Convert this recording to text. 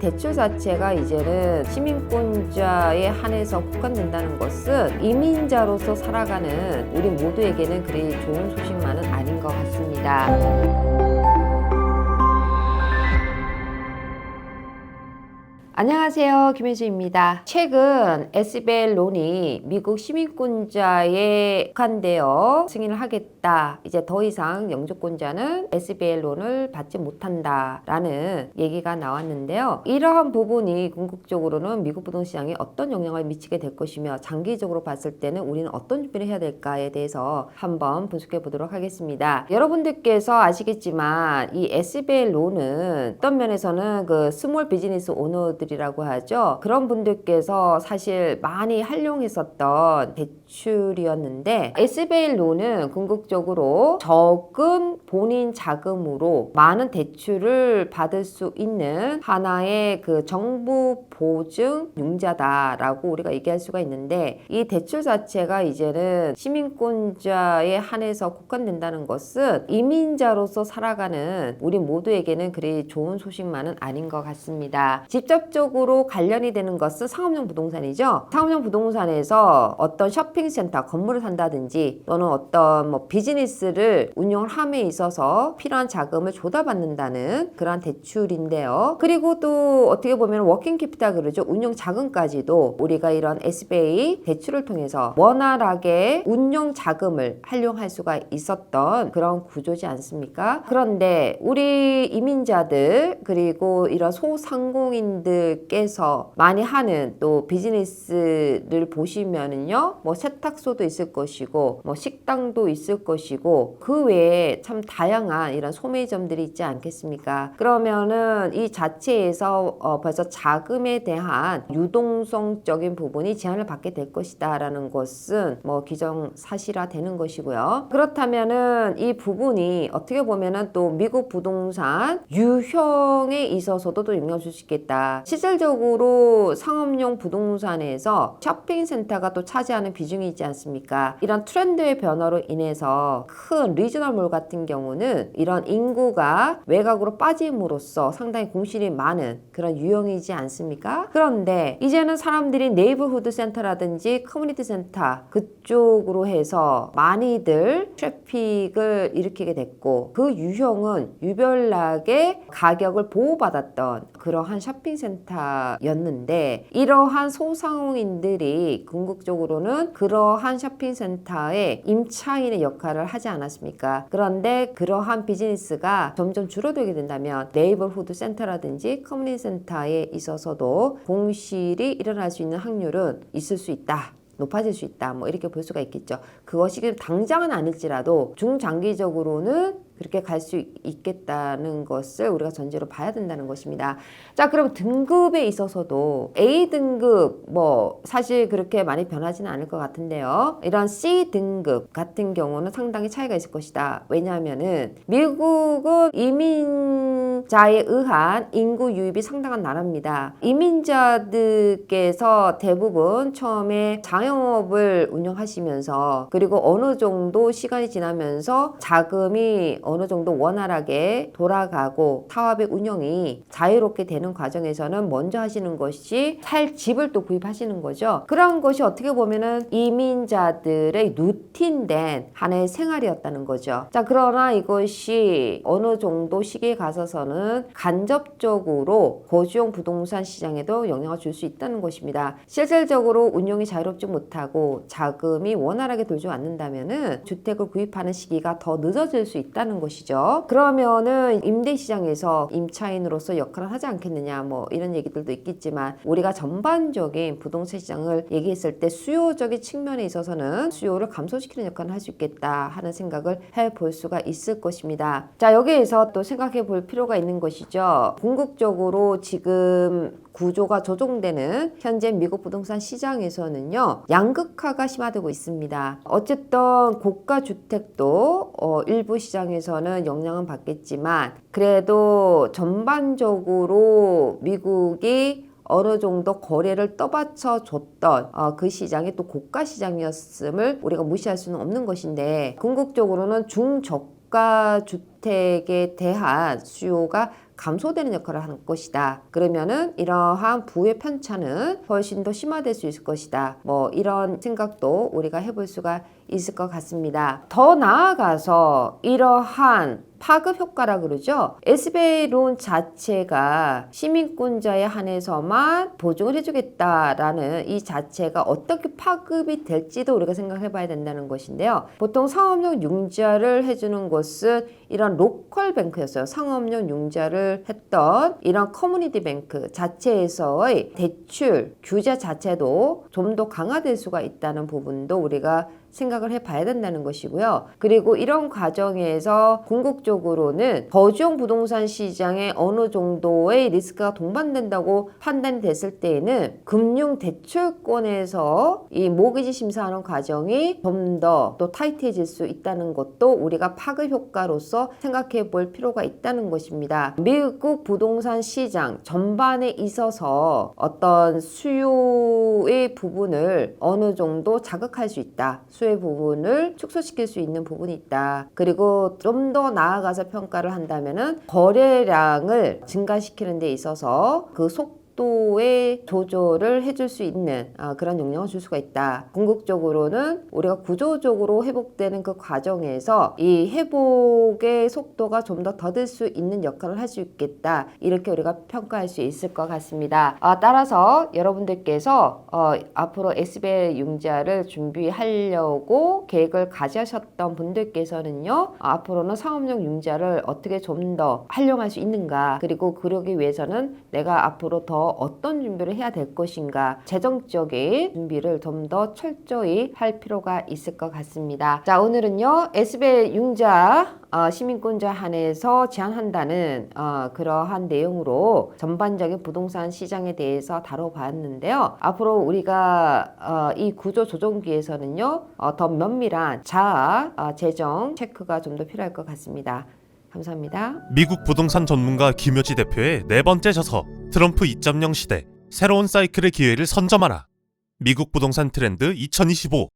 대출 자체가 이제는 시민권자에 한해서 국한된다는 것은 이민자로서 살아가는 우리 모두에게는 그리 좋은 소식만은 아닌 것 같습니다. 안녕하세요. 김혜수입니다. 최근 SBL론이 미국 시민권자에 국한되어 승인을 하겠다. 이제 더 이상 영주권자는 SBL론을 받지 못한다 라는 얘기가 나왔는데요. 이러한 부분이 궁극적으로는 미국 부동시장에 어떤 영향을 미치게 될 것이며 장기적으로 봤을 때는 우리는 어떤 준비를 해야 될까에 대해서 한번 분석해 보도록 하겠습니다. 여러분들께서 아시겠지만 이 SBL론은 어떤 면에서는 그 스몰 비즈니스 오너들 이 라고 하죠. 그런 분들께서 사실 많이 활용했었던 대출이었는데 SBL 론은 궁극적으로 적은 본인 자금으로 많은 대출을 받을 수 있는 하나의 그 정부 보증 융자다라고 우리가 얘기할 수가 있는데 이 대출 자체가 이제는 시민권자에 한해서 국한된다는 것은 이민자로서 살아가는 우리 모두에게는 그리 좋은 소식만은 아닌 것 같습니다. 직접적 으로 관련이 되는 것은 상업용 부동산이죠. 상업용 부동산에서 어떤 쇼핑센터 건물을 산다든지 또는 어떤 뭐 비즈니스를 운영을 함에 있어서 필요한 자금을 조달받는다는 그러한 대출인데요. 그리고 또 어떻게 보면 워킹 캐피탈 그러죠. 운용 자금까지도 우리가 이런 SBA 대출을 통해서 원활하게 운용 자금을 활용할 수가 있었던 그런 구조지 않습니까? 그런데 우리 이민자들 그리고 이런 소상공인들 께서 많이 하는 또 비즈니스를 보시면은요, 뭐 세탁소도 있을 것이고, 뭐 식당도 있을 것이고, 그 외에 참 다양한 이런 소매점들이 있지 않겠습니까? 그러면은 이 자체에서 어 벌써 자금에 대한 유동성적인 부분이 제한을 받게 될 것이다라는 것은 뭐 기정 사실화 되는 것이고요. 그렇다면은 이 부분이 어떻게 보면은 또 미국 부동산 유형에 있어서도 또 영향을 줄 수 있겠다. 실질적으로 상업용 부동산에서 쇼핑센터가 또 차지하는 비중이 있지 않습니까? 이런 트렌드의 변화로 인해서 큰 리저널몰 같은 경우는 이런 인구가 외곽으로 빠짐으로써 상당히 공실이 많은 그런 유형이지 않습니까? 그런데 이제는 사람들이 네이버후드 센터라든지 커뮤니티 센터 그쪽으로 해서 많이들 트래픽을 일으키게 됐고 그 유형은 유별나게 가격을 보호받았던 그러한 쇼핑센터 였는데 이러한 소상공인들이 궁극적으로는 그러한 쇼핑센터의 임차인의 역할을 하지 않았습니까? 그런데 그러한 비즈니스가 점점 줄어들게 된다면 네이버후드 센터라든지 커뮤니티 센터에 있어서도 공실이 일어날 수 있는 확률은 있을 수 있다. 높아질 수 있다. 뭐 이렇게 볼 수가 있겠죠. 그것이 당장은 아닐지라도 중장기적으로는 그렇게 갈 수 있겠다는 것을 우리가 전제로 봐야 된다는 것입니다. 자, 그럼 등급에 있어서도 A 등급 뭐 사실 그렇게 많이 변하지는 않을 것 같은데요. 이런 C 등급 같은 경우는 상당히 차이가 있을 것이다. 왜냐하면은 미국은 이민 자에 의한 인구 유입이 상당한 나라입니다. 이민자들께서 대부분 처음에 장영업을 운영하시면서 그리고 어느 정도 시간이 지나면서 자금이 어느 정도 원활하게 돌아가고 사업의 운영이 자유롭게 되는 과정에서는 먼저 하시는 것이 살 집을 또 구입하시는 거죠. 그런 것이 어떻게 보면은 이민자들의 루틴된 하나의 생활이었다는 거죠. 자, 그러나 이것이 어느 정도 시기에 가서서는 간접적으로 거주용 부동산 시장에도 영향을 줄 수 있다는 것입니다. 실질적으로 운용이 자유롭지 못하고 자금이 원활하게 돌지 않는다면은 주택을 구입하는 시기가 더 늦어질 수 있다는 것이죠. 그러면은 임대 시장에서 임차인으로서 역할을 하지 않겠느냐 뭐 이런 얘기들도 있겠지만 우리가 전반적인 부동산 시장을 얘기했을 때 수요적인 측면에 있어서는 수요를 감소시키는 역할을 할 수 있겠다 하는 생각을 해 볼 수가 있을 것입니다. 자 여기에서 또 생각해 볼 필요가 있는 것이죠. 궁극적으로 지금 구조가 조정되는 현재 미국 부동산 시장에서는요 양극화가 심화되고 있습니다. 어쨌든 고가 주택도 어, 일부 시장에서는 영향은 받겠지만 그래도 전반적으로 미국이 어느 정도 거래를 떠받쳐 줬던 어, 그 시장이 또 고가 시장이었음을 우리가 무시할 수는 없는 것인데 궁극적으로는 중저가 주택에 대한 수요가 감소되는 역할을 하는 것이다. 그러면은 이러한 부의 편차는 훨씬 더 심화될 수 있을 것이다. 뭐 이런 생각도 우리가 해볼 수가 있을 것 같습니다. 더 나아가서 이러한 파급 효과라 그러죠. SBA론 자체가 시민권자에 한해서만 보증을 해주겠다라는 이 자체가 어떻게 파급이 될지도 우리가 생각해 봐야 된다는 것인데요. 보통 상업용 융자를 해주는 것은 이런 로컬 뱅크였어요. 상업용 융자를 했던 이런 커뮤니티 뱅크 자체에서의 대출 규제 자체도 좀 더 강화될 수가 있다는 부분도 우리가 생각을 해봐야 된다는 것이고요. 그리고 이런 과정에서 궁극적으로는 거주용 부동산 시장에 어느 정도의 리스크가 동반된다고 판단이 됐을 때에는 금융 대출권에서 이 모기지 심사하는 과정이 좀 더 또 타이트해질 수 있다는 것도 우리가 파급 효과로서 생각해 볼 필요가 있다는 것입니다. 미국 부동산 시장 전반에 있어서 어떤 수요의 부분을 어느 정도 자극할 수 있다. 수요의 부분을 축소시킬 수 있는 부분이 있다. 그리고 좀 더 나아가서 평가를 한다면은 거래량을 증가시키는 데 있어서 그 속 도의 조절을 해줄 수 있는 아, 그런 영향을 줄 수가 있다. 궁극적으로는 우리가 구조적으로 회복되는 그 과정에서 이 회복의 속도가 좀 더 더딜 수 있는 역할을 할 수 있겠다. 이렇게 우리가 평가할 수 있을 것 같습니다. 아, 따라서 여러분들께서 어, 앞으로 SBL 융자를 준비하려고 계획을 가지셨던 분들께서는요, 앞으로는 상업용 융자를 어떻게 좀 더 활용할 수 있는가, 그리고 그러기 위해서는 내가 앞으로 더 어떤 준비를 해야 될 것인가, 재정적인 준비를 좀 더 철저히 할 필요가 있을 것 같습니다. 자, 오늘은요, SBL 융자 어, 시민권자 한해서 제한한다는 어, 그러한 내용으로 전반적인 부동산 시장에 대해서 다뤄봤는데요. 앞으로 우리가 어, 이 구조 조정기에서는요 어, 더 면밀한 자아 어, 재정 체크가 좀 더 필요할 것 같습니다. 감사합니다. 미국 부동산 전문가 김효지 대표의 네 번째 저서 트럼프 2.0 시대 새로운 사이클의 기회를 선점하라. 미국 부동산 트렌드 2025